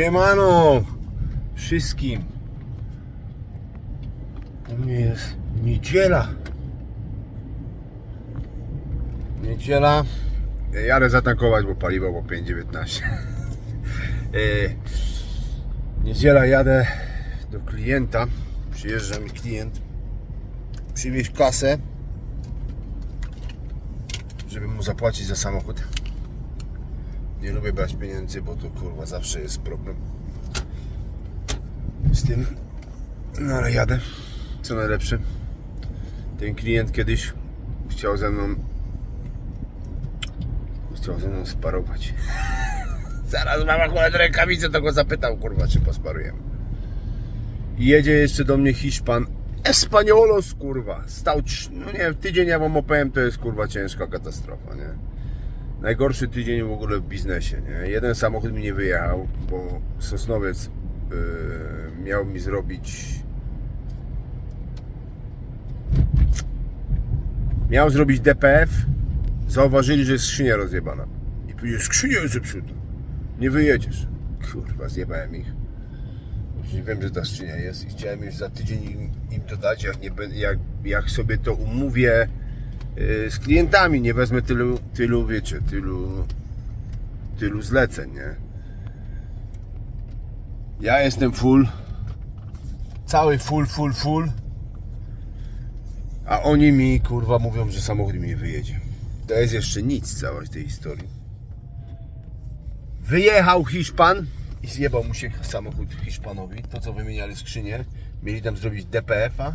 Siemano wszystkim. U mnie jest niedziela. Niedziela. Jadę zatankować, bo paliwo było 5,19. E, Niedziela jadę do klienta. Przyjeżdża mi klient. Przywieźć kasę, żeby mu zapłacić za samochód. Nie lubię brać pieniędzy, bo to kurwa zawsze jest problem z tym. No ale jadę. Co najlepsze. Ten klient kiedyś chciał ze mną chciał ze mną sparować. Zaraz mam akurat rękawicę, to go zapytał, kurwa, czy posparujemy. Jedzie jeszcze do mnie Hiszpan. Españolos, kurwa. Stał, no nie wiem, tydzień ja wam opowiem, to jest kurwa ciężka katastrofa, nie? Najgorszy tydzień w ogóle w biznesie, nie? Jeden samochód mi nie wyjechał, bo Sosnowiec yy, miał mi zrobić... Miał zrobić DPF, zauważyli, że jest skrzynia rozjebana. I powiedzieli, skrzynia jest zepsuta. Nie wyjedziesz. Kurwa, zjebałem ich. Wiem, że ta skrzynia jest i chciałem już za tydzień im, im to dać, jak, nie, jak, jak sobie to umówię z klientami, nie wezmę tylu, tylu wiecie, tylu, tylu zleceń, nie? Ja jestem full, cały full, full, full, a oni mi, kurwa, mówią, że samochód mi nie wyjedzie. To jest jeszcze nic całej tej historii. Wyjechał Hiszpan i zjebał mu się samochód Hiszpanowi. To co wymieniali skrzynię, mieli tam zrobić DPF-a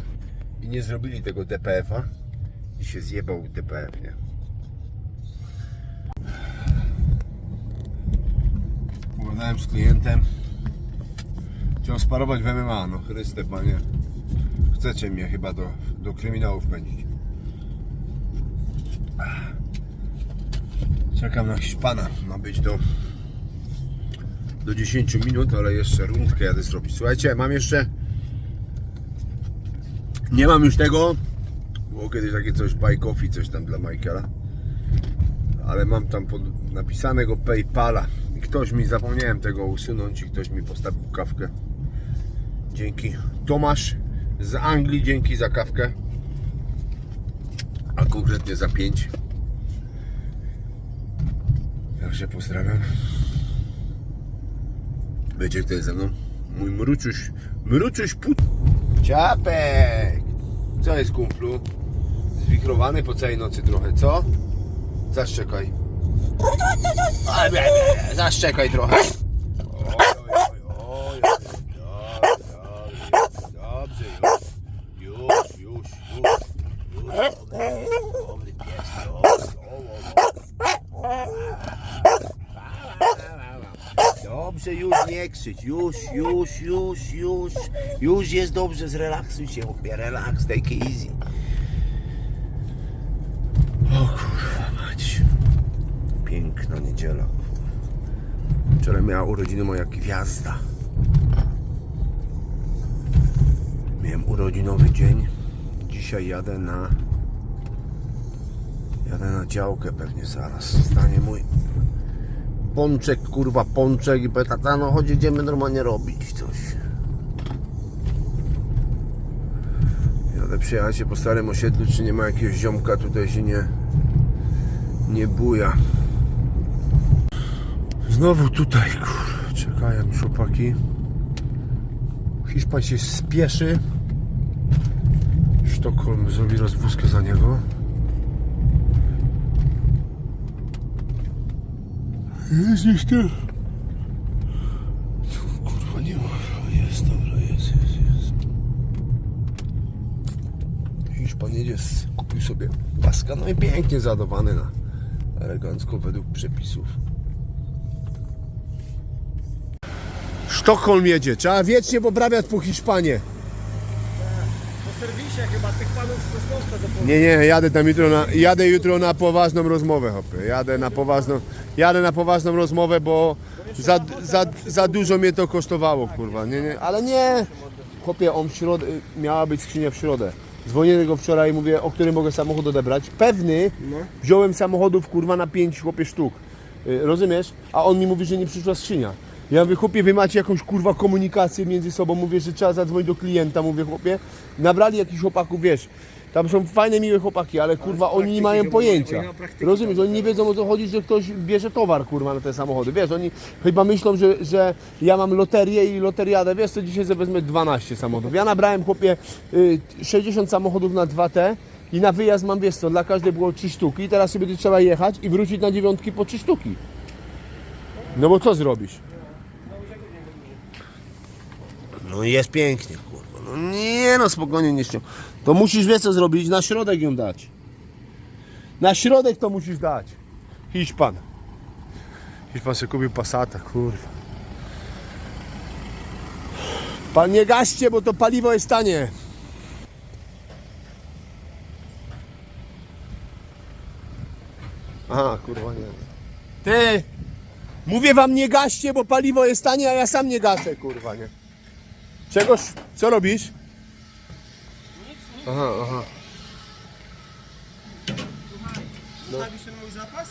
i nie zrobili tego DPF-a i się zjebał DPF, nie? Pogadałem z klientem. Chciał sparować w MMA, no Chryste panie. Chcecie mnie chyba do, do kryminału wpędzić. Czekam na Hiszpana. Ma być do do 10 minut, ale jeszcze rundkę jadę zrobić. Słuchajcie, mam jeszcze. Nie mam już tego. Było kiedyś takie coś buy coffee, coś tam dla Michaela. Ale mam tam pod, napisanego Paypala. I ktoś mi, zapomniałem tego usunąć i ktoś mi postawił kawkę. Dzięki. Tomasz z Anglii, dzięki za kawkę. A konkretnie za 5. Ja się pozdrawiam. Będzie ktoś ze mną? Mój mruczuś, mruczuś put... Ciapek! Co jest kumplu? Zwikrowany po całej nocy trochę, co? Zaszczekaj. Zaszczekaj trochę. Oj, oj, oj, dobrze, już, już, już, już, już, dobry, pies, Dobrze, już nie krzycz, już, już, już, już, już jest dobrze, zrelaksuj się, chłopie, relaks, take easy. O kurwa mać, piękna niedziela. Wczoraj miała urodziny moja gwiazda. Miałem urodzinowy dzień, dzisiaj jadę na, jadę na działkę pewnie zaraz, stanie mój pączek, kurwa, pączek i tata, no chodź, idziemy normalnie robić coś. Jadę przyjechać się po starym osiedlu, czy nie ma jakiegoś ziomka, tutaj się nie, nie buja. Znowu tutaj, kurwa, czekają już chłopaki. Hiszpan się spieszy. Sztokholm zrobi rozwózkę za niego. Jest tu. Kurwa nie ma. Jest, dobra, jest, jest, jest. Hiszpan jedzie kupił sobie paska, no i pięknie zadowany na elegancko według przepisów. Sztokholm jedzie, trzeba wiecznie poprawiać po Hiszpanie. Po serwisie chyba tych panów z Sosnowca do Nie, nie, jadę tam jutro na, jadę jutro na poważną rozmowę, hopy. Jadę na poważną, jadę na poważną rozmowę, bo za, za, za dużo mnie to kosztowało, kurwa. Nie, nie, ale nie. Chłopie, on w środę, miała być skrzynia w środę. Dzwonię go wczoraj i mówię, o którym mogę samochód odebrać. Pewny, wziąłem samochodów, kurwa, na pięć, chłopie, sztuk. Y, Rozumiesz? A on mi mówi, że nie przyszła skrzynia. Ja mówię, chłopie, wy macie jakąś kurwa komunikację między sobą. Mówię, że trzeba zadzwonić do klienta. Mówię, chłopie, nabrali jakichś chłopaków, wiesz. Tam są fajne, miłe chłopaki, ale kurwa oni nie mają pojęcia. Rozumiesz, oni nie wiedzą o co chodzi, że ktoś bierze towar kurwa na te samochody. Wiesz, oni chyba myślą, że, że ja mam loterię i loteriadę. Wiesz co, dzisiaj wezmę 12 samochodów. Ja nabrałem chłopie y, 60 samochodów na 2T i na wyjazd mam, wiesz co, dla każdej było 3 sztuki i teraz sobie trzeba jechać i wrócić na dziewiątki po 3 sztuki. No bo co zrobisz? No jest pięknie, kurwa. No nie no, spokojnie nie ściąg. To musisz, wiesz co zrobić? Na środek ją dać. Na środek to musisz dać. Hiszpan. Hiszpan sobie kupił Passata, kurwa. Pan nie gaście, bo to paliwo jest tanie. Aha, kurwa nie. Ty! Mówię wam nie gaście, bo paliwo jest tanie, a ja sam nie gaszę, kurwa nie. Czegoś, co robisz? Aha, aha. Zostawisz ten mój zapas?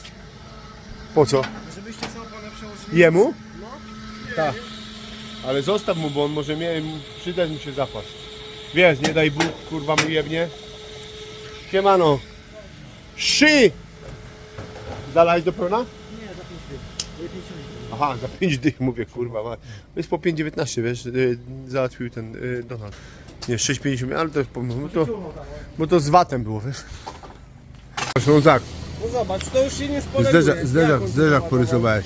Po co? Żebyście sobie pana przełożyli. Jemu? Tak. Ale zostaw mu, bo on może mnie, przydać mu się zapas. Wiesz, nie daj Bóg, kurwa mu jebnie. Siemano. Szy! Zalałeś do pełna? Nie, za 5 dych. Aha, za 5 dych mówię, kurwa. ma- jest po 5,19, wiesz, y, załatwił ten y, Donald. Nie, 6,50, ale to jest po, bo to, bo to z watem było, wiesz. No tak, No zobacz, to już się nie spoleguje. zderzak, zderzak, porysowałeś.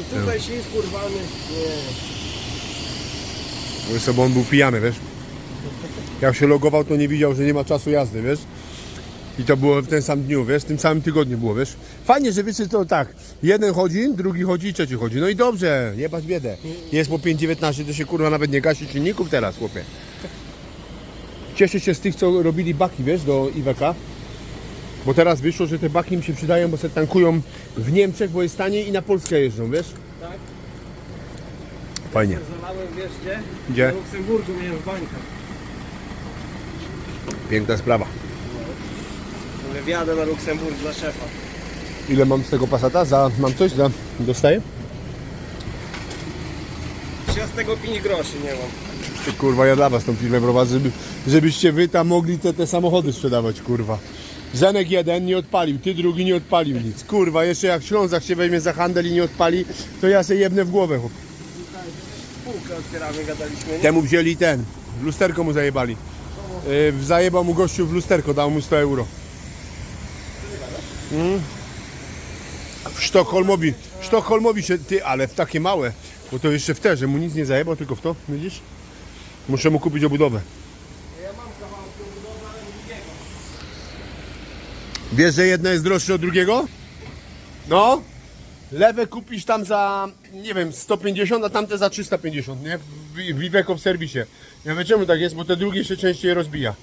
I tutaj ślizg urwany. Nie. Bo on był pijany, wiesz. Jak się logował, to nie widział, że nie ma czasu jazdy, wiesz. I to było w ten sam dniu, wiesz, w tym samym tygodniu było, wiesz. Fajnie, że wiecie, to tak, jeden chodzi, drugi chodzi i trzeci chodzi. No i dobrze, jebać biedę. Jest po 5,19, to się kurwa nawet nie gasi silników teraz, chłopie. Cieszę się z tych, co robili baki, wiesz, do Iweka. Bo teraz wyszło, że te baki im się przydają, bo se tankują w Niemczech, bo jest taniej i na Polskę jeżdżą, wiesz. Tak? Fajnie. Zalałem, wiesz gdzie? Gdzie? Na Luksemburgu miałem w bańkach. Piękna sprawa. Mówię, wjadę na Luksemburg dla szefa. Ile mam z tego pasata? Za, mam coś? Za, dostaję? Ja z tego 5 groszy nie mam. Ty, kurwa, ja dla was tą firmę prowadzę, żeby, żebyście wy tam mogli te, te samochody sprzedawać, kurwa. Zenek jeden nie odpalił, ty drugi nie odpalił nic. Kurwa, jeszcze jak Ślązak się weźmie za handel i nie odpali, to ja se jebnę w głowę. chłop. Otwieramy, gadaliśmy. Nie? Temu wzięli ten, lusterko mu zajebali. Yy, zajebał mu gościu w lusterko, dał mu 100 euro. W Sztokholmowi, w Sztokholmowi się, ty, ale w takie małe, bo to jeszcze w te, że mu nic nie zajebał, tylko w to, widzisz? Muszę mu kupić obudowę. Wiesz, że jedno jest droższe od drugiego? No. Lewe kupisz tam za, nie wiem, 150, a tamte za 350, nie? W Iveco w serwisie. Ja wiem czemu tak jest, bo te drugie się częściej rozbija.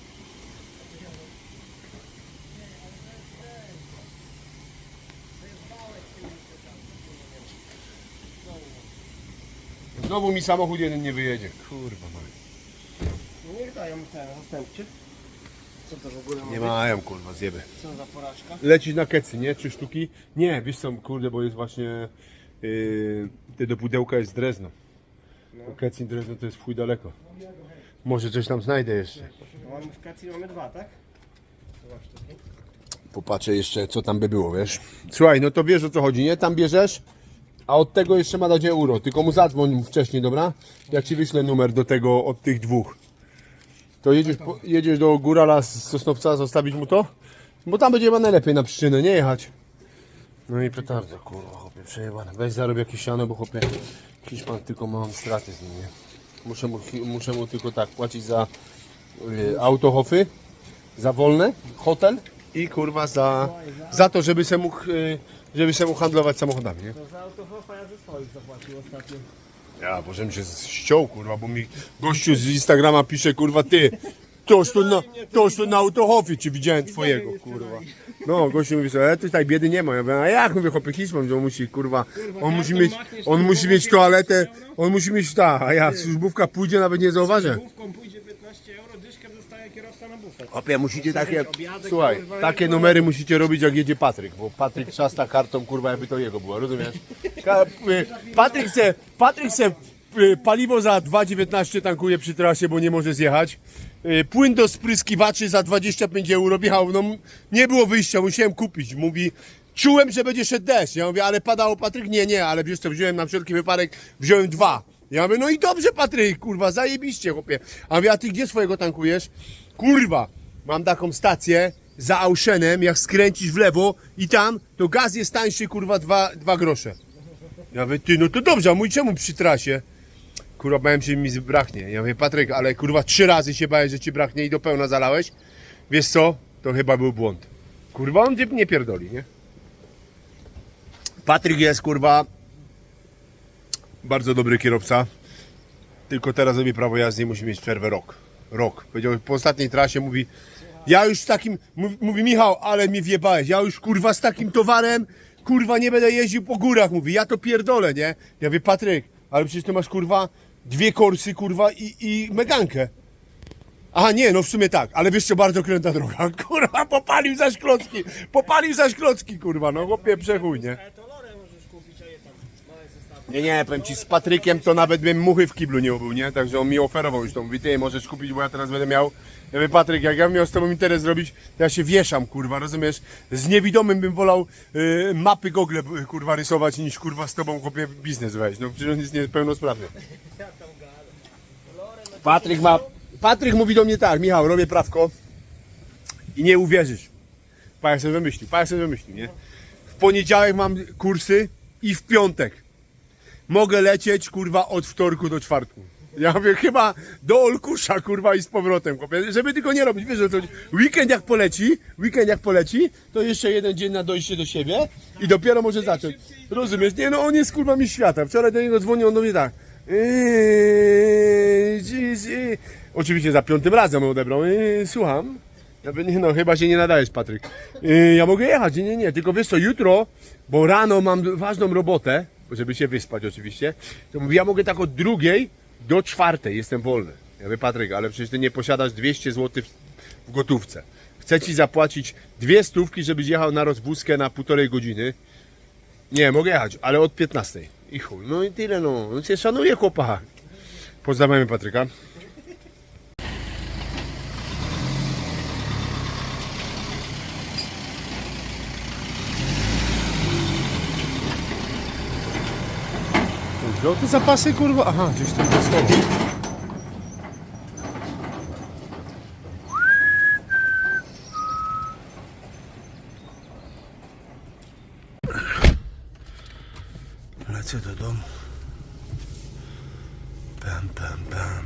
Znowu mi samochód jeden nie wyjedzie. Kurwa, man. No niech dają ten następcie. Co to w ogóle Nie ma mają, kurwa, zjeby. Co za porażka? Lecić na kecy, nie? Trzy sztuki? Nie, wiesz co, kurde, bo jest właśnie yy, te do pudełka jest Drezno. No. Kecy i Drezno to jest w chuj daleko. Może coś tam znajdę jeszcze. No, mamy w Kacji mamy dwa, tak? Zobacz tutaj. Popatrzę jeszcze, co tam by było, wiesz? Słuchaj, no to wiesz o co chodzi, nie? Tam bierzesz, a od tego jeszcze ma dać euro. Tylko mu zadzwoń wcześniej, dobra? Jak ci wyślę numer do tego, od tych dwóch. To jedziesz, po, jedziesz do Górala z Sosnowca, zostawić mu to? Bo tam będzie chyba najlepiej na przyczynę, nie jechać. No i petarda, kurwa, chłopie, przejebane. Weź zarob jakieś siano, bo chłopie, Hiszpan tylko mam straty z nim, nie? Muszę mu, muszę mu tylko tak płacić za y, autohofy za wolne, hotel i kurwa za, za to, żeby se mógł, y, żeby mógł handlować samochodami, nie? To za autohofa ja ze swoich zapłacił ostatnio. Ja, bo żebym się ściął, kurwa, bo mi gościu z Instagrama pisze, kurwa, ty, toż to na, toż to na autohofie ci widziałem twojego, kurwa. No, gościu mówi sobie, e, tutaj biedy nie ma. Ja mówię, a jak, mówię, chłopie, Hiszpan, że on musi, kurwa, on musi mieć, on musi mieć toaletę, on musi mieć ta, a ja, służbówka pójdzie, nawet nie zauważę. Główką pójdzie 15 euro, dyszkę dostaje Chłopie, musicie takie, słuchaj, takie numery musicie robić jak jedzie Patryk, bo Patryk trzasta kartą, kurwa, jakby to jego było, rozumiesz? Ka- y, Patryk chce, Patryk chce y, paliwo za 2,19 tankuje przy trasie, bo nie może zjechać. Y, Płyn do spryskiwaczy za 25 euro, Michał, no m- nie było wyjścia, musiałem kupić. Mówi, czułem, że będzie szedł deszcz. Ja mówię, ale padało Patryk? Nie, nie, ale wiesz co, wziąłem na wszelki wypadek, wziąłem dwa. Ja mówię, no i dobrze Patryk, kurwa, zajebiście, chłopie. A mówię, a ty gdzie swojego tankujesz? Kurwa, mam taką stację za Auschenem, jak skręcisz w lewo i tam, to gaz jest tańszy, kurwa, dwa, dwa grosze. Ja mówię, ty, no to dobrze, a mój czemu przy trasie? Kurwa, bałem się, że mi braknie. Ja mówię, Patryk, ale kurwa, trzy razy się bałem, że ci braknie i do pełna zalałeś. Wiesz co? To chyba był błąd. Kurwa, on nie pierdoli, nie? Patryk jest, kurwa, bardzo dobry kierowca. Tylko teraz robi prawo jazdy i musi mieć przerwę rok. Rok. Powiedział, po ostatniej trasie mówi, ja już z takim, mówi, Michał, ale mi wjebałeś, ja już kurwa z takim towarem, kurwa nie będę jeździł po górach, mówi, ja to pierdolę, nie? Ja mówię, Patryk, ale przecież ty masz kurwa dwie korsy, kurwa i, i megankę. Aha, nie, no w sumie tak, ale wiesz co, bardzo kręta droga. Kurwa, popalił zaś klocki, popalił zaś klocki, kurwa, no chłopie, przechuj, nie? Ale to lorę możesz kupić, a je tam małe zestawy. Nie, nie, powiem ci, z Patrykiem to nawet bym muchy w kiblu nie ubył, nie? Także on mi oferował już to. Mówi, ty możesz kupić, bo ja teraz będę miał... Ja mówię, Patryk, jak ja bym miał z tobą interes zrobić, to ja się wieszam, kurwa, rozumiesz? Z niewidomym bym wolał y, mapy Google, y, kurwa, rysować, niż, kurwa, z tobą, chłopie, biznes wejść. No przecież on jest niepełnosprawny. Patryk ma... Patryk mówi do mnie tak, Michał, robię prawko i nie uwierzysz. Pajak sobie wymyślił, Pajak sobie wymyślił, nie? W poniedziałek mam kursy i w piątek mogę lecieć, kurwa, od wtorku do czwartku. Ja mówię, chyba do Olkusza, kurwa, i z powrotem. Żeby tylko nie robić, wiesz, że to weekend jak poleci, weekend jak poleci, to jeszcze jeden dzień na dojście do siebie i dopiero może zacząć. Rozumiesz? Nie, no on jest, kurwa, mi świata. Wczoraj do niego dzwonił, on do mnie tak. Dzi- Oczywiście za piątym razem odebrał. Eee, słucham. Ja nie no, chyba się nie nadajesz, Patryk. Yy, ja mogę jechać, nie, nie, nie, tylko wiesz co, jutro, bo rano mam ważną robotę, żeby się wyspać oczywiście, to mówię, ja mogę tak od drugiej do czwartej, jestem wolny. Ja mówię, Patryk, ale przecież ty nie posiadasz 200 zł w, gotówce. Chcę ci zapłacić dwie stówki, żebyś jechał na rozwózkę na półtorej godziny. Nie, mogę jechać, ale od 15. I chuj, no i tyle, no. No cię szanuję, chłopa. Pozdrawiamy Patryka. Wziął te zapasy, kurwa? Aha, gdzieś tam schował. Lecę do domu. Pam, pam, pam.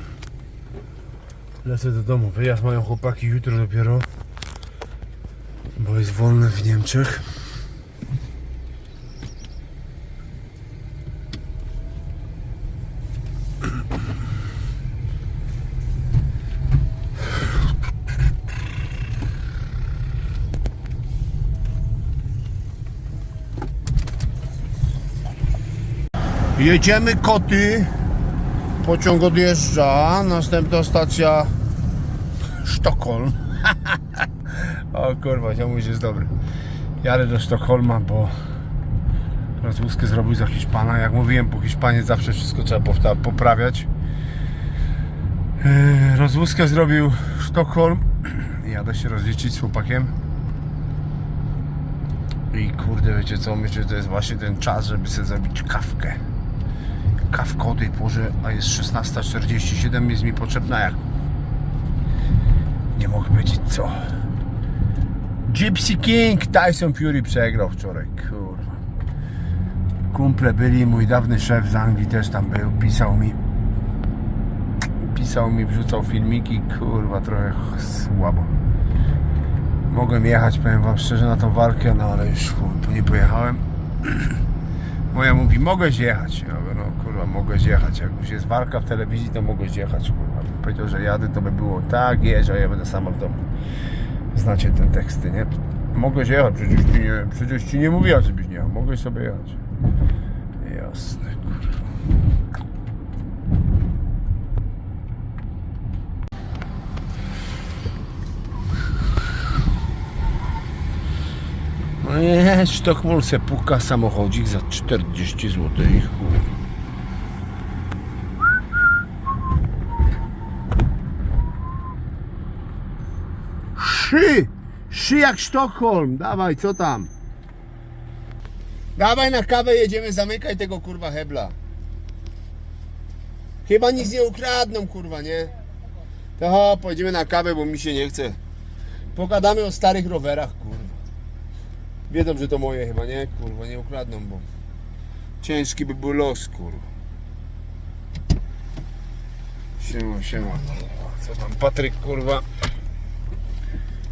Lecę do domu. Wyjazd mają chłopaki jutro dopiero. Bo jest wolny w Niemczech. Jedziemy koty. Pociąg odjeżdża. Następna stacja Sztokholm. o kurwa, ziomuś jest dobry. Jadę do Sztokholma, bo rozwózkę zrobił za Hiszpana. Jak mówiłem, po Hiszpanie zawsze wszystko trzeba poprawiać. Yy, Rozwózkę zrobił Sztokholm. Jadę się rozliczyć z chłopakiem. I kurde, wiecie co, myślę, że to jest właśnie ten czas, żeby sobie zrobić kawkę. Kawka o tej porze, a jest 16.47, jest mi potrzebna jak... Nie mogę powiedzieć co. Gypsy King, Tyson Fury przegrał wczoraj, kurwa. Kumple byli, mój dawny szef z Anglii też tam był, pisał mi pisał mi, wrzucał filmiki, kurwa, trochę słabo. Mogłem jechać, powiem wam szczerze, na tą walkę, no ale już nie pojechałem. Moja mówi, mogłeś jechać. Ja mówię, no kurwa, mogłeś jechać. Jak już jest walka w telewizji, to mogłeś jechać, kurwa. Powiedział, że jadę, to by było tak, jedź, a ja będę sama w domu. Znacie ten teksty, nie? Mogłeś jechać, przecież ci nie, przecież ci nie mówiła, żebyś nie jechał. Mogłeś sobie jechać. Jasne, jest, Sztokmol se puka samochodzik za 40 zł. Szy! Szy jak Sztokholm! Dawaj, co tam? Dawaj na kawę, jedziemy, zamykaj tego kurwa hebla. Chyba nic nie ukradną, kurwa, nie? To pojedziemy na kawę, bo mi się nie chce. Pogadamy o starych rowerach, kurwa. Wiedzą, że to moje chyba, nie? Kurwa, nie ukradną, bo ciężki by był los, kurwa. Siema, siema. Co tam, Patryk, kurwa?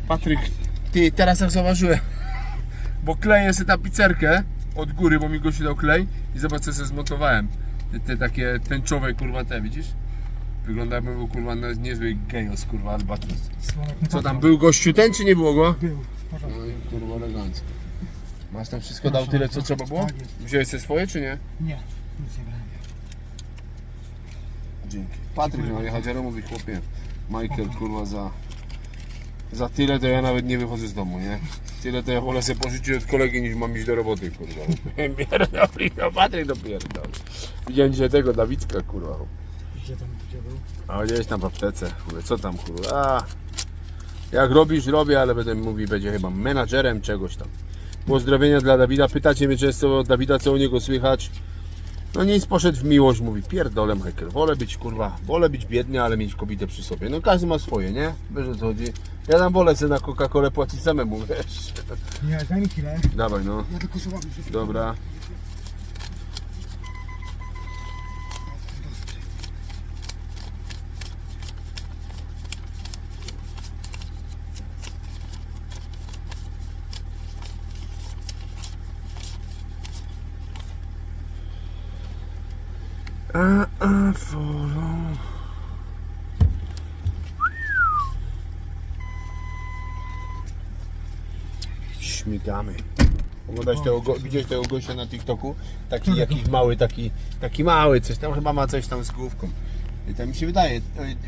Patryk, ty, teraz jak zauważyłem, bo kleję sobie tapicerkę od góry, bo mi gościu dał klej i zobacz, co sobie zmontowałem. Te, te takie tęczowe, kurwa, te, widzisz? Wygląda jakby był, kurwa, na- niezły gejos, kurwa, albatros. Co tam, był gościu ten, czy nie było go? Był, w porządku. No i kurwa elegancko. Masz tam wszystko dał tyle co trzeba było? Tak jest. Wziąłeś sobie swoje czy nie? Nie, nic nie brałem. Dzięki. Patryk miał jechać, ale mówi chłopie, Michael kurwa za za tyle to ja nawet nie wychodzę z domu, nie? Tyle to ja wolę sobie pożyczyć od kolegi niż mam iść do roboty, kurwa. Pierdoli, no Patryk dopierdol. Widziałem dzisiaj tego Dawidka, kurwa. Gdzie tam, gdzie był? A gdzieś tam w aptece. Mówię, co tam kurwa? A, jak robisz, robię, ale będę mówi, będzie chyba menadżerem czegoś tam. Pozdrowienia dla Dawida. Pytacie mnie często od Dawida, co u niego słychać. No nic, poszedł w miłość, mówi, pierdolę Michael, wolę być kurwa, wolę być biedny, ale mieć kobietę przy sobie. No każdy ma swoje, nie? Wiesz o co chodzi? Ja tam wolę sobie na Coca-Colę płacić samemu, wiesz? Nie, daj mi chwilę. Dawaj no, Ja tylko słowami się dobra. A, a, follow. Śmigamy. Oglądać tego, go, tego gościa na TikToku? Taki jakiś mały, taki, taki mały, coś tam chyba ma coś tam z główką. I tak mi się wydaje,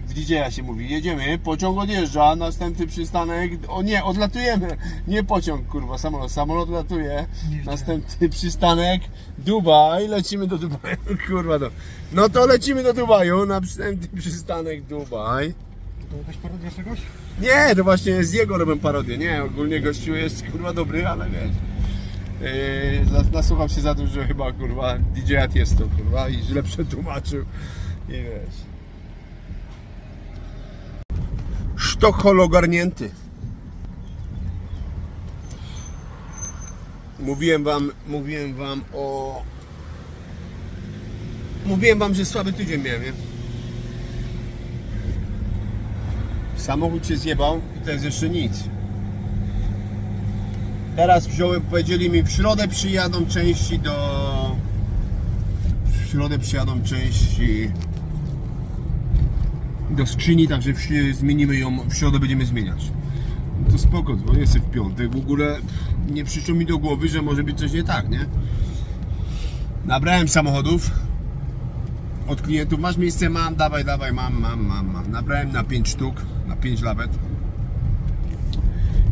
w DJ-a się mówi, jedziemy, pociąg odjeżdża, następny przystanek, o nie, odlatujemy, nie pociąg, kurwa, samolot, samolot latuje, następny przystanek, Dubaj, lecimy do Dubaju, kurwa, no. no to lecimy do Dubaju, następny przystanek Dubaj. To jakaś parodia czegoś? Nie, to właśnie z jego robię parodię. Nie, ogólnie gościu jest kurwa dobry, ale wiesz. Yy, nas- nasłuchał się za dużo chyba kurwa DJ jest to kurwa i źle przetłumaczył. I wiesz. Sztokhol ogarnięty. Mówiłem wam, mówiłem wam o... Mówiłem wam, że słaby tydzień miałem, nie? Samochód się zjebał i to jest jeszcze nic. Teraz wziąłem, powiedzieli mi w środę przyjadą części do... W środę przyjadą części do skrzyni, także zmienimy ją, w środę będziemy zmieniać. To spoko, bo jest w piątek. W ogóle nie przyszło mi do głowy, że może być coś nie tak, nie? Nabrałem samochodów od klientów. Masz miejsce? Mam, dawaj, dawaj, mam, mam, mam, mam. Nabrałem na 5 sztuk, na 5 lawet.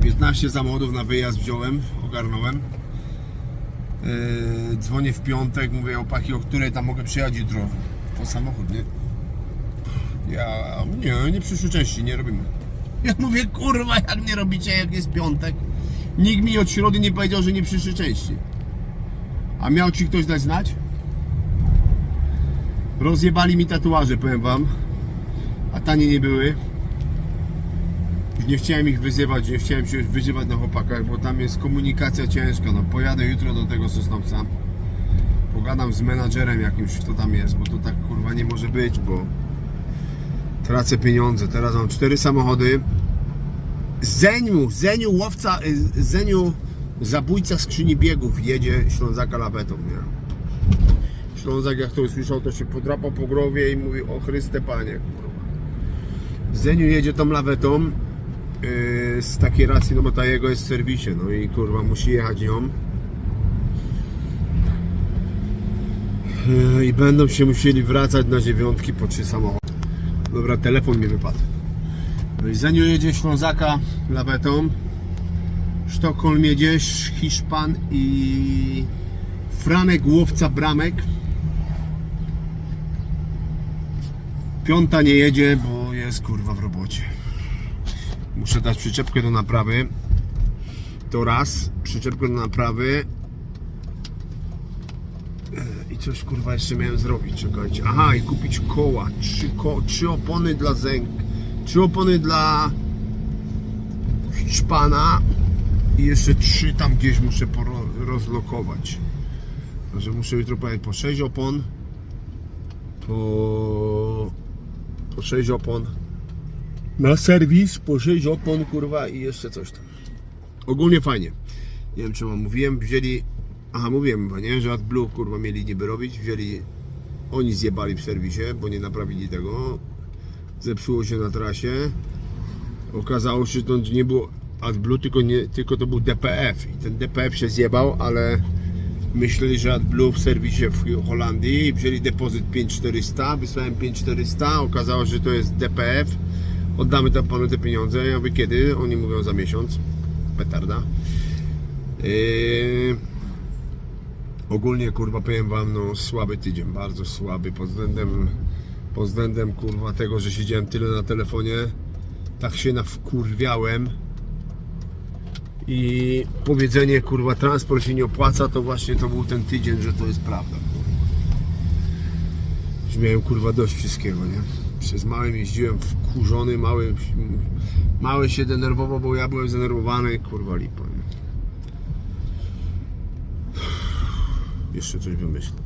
15 samochodów na wyjazd wziąłem, ogarnąłem. Yy, dzwonię w piątek, mówię opaki, o której tam mogę przyjechać jutro. Po samochód, nie? Ja, nie, nie przyszły części, nie robimy. Ja mówię, kurwa, jak nie robicie, jak jest piątek? Nikt mi od środy nie powiedział, że nie przyszły części. A miał ci ktoś dać znać? Rozjebali mi tatuaże, powiem wam. A tanie nie były. Nie chciałem ich wyzywać, nie chciałem się wyzywać na chłopakach, bo tam jest komunikacja ciężka. No pojadę jutro do tego Sosnowca. Pogadam z menadżerem jakimś, kto tam jest, bo to tak kurwa nie może być, bo tracę pieniądze. Teraz mam cztery samochody. Zeniu, Zeniu łowca, y, Zeniu zabójca skrzyni biegów jedzie Ślązaka lawetą, nie? Ślązak jak to usłyszał, to się podrapał po głowie i mówi o Chryste Panie. Zeniu jedzie tą lawetą yy, z takiej racji, no bo ta jego jest w serwisie, no i kurwa musi jechać nią. Yy, I będą się musieli wracać na dziewiątki po trzy samochody. Dobra, telefon mi wypadł. No i jedzie Ślązaka lawetą. Sztokholm jedzie Hiszpan i Franek łowca bramek. Piąta nie jedzie, bo jest kurwa w robocie. Muszę dać przyczepkę do naprawy. To raz. Przyczepkę do naprawy. Coś kurwa jeszcze miałem zrobić, czekajcie. Aha, i kupić koła. Trzy, ko trzy opony dla zęk. Trzy opony dla szpana. I jeszcze trzy tam gdzieś muszę rozlokować. Także muszę jutro pojechać po 6 opon. Po, po 6 opon. Na serwis po 6 opon kurwa i jeszcze coś tam. Ogólnie fajnie. Nie wiem czy wam mówiłem, wzięli Aha, mówiłem chyba, nie? Że AdBlue kurwa mieli niby robić, wzięli oni zjebali w serwisie, bo nie naprawili tego. Zepsuło się na trasie. Okazało się, że to nie było AdBlue, tylko, nie, tylko to był DPF. I ten DPF się zjebał, ale myśleli, że AdBlue w serwisie w Holandii wzięli depozyt 5400, wysłałem 5400, okazało się, że to jest DPF. Oddamy tam panu te pieniądze. Ja mówię kiedy? Oni mówią za miesiąc. Petarda. Yy... Ogólnie kurwa powiem wam, no słaby tydzień, bardzo słaby pod względem, pod względem kurwa tego, że siedziałem tyle na telefonie, tak się nawkurwiałem i powiedzenie kurwa transport się nie opłaca, to właśnie to był ten tydzień, że to jest prawda. Już miałem kurwa dość wszystkiego, nie? Przez małym jeździłem wkurzony, mały, mały się denerwował, bo ja byłem zdenerwowany, kurwa lipa, nie? Jeszcze coś wymyślę.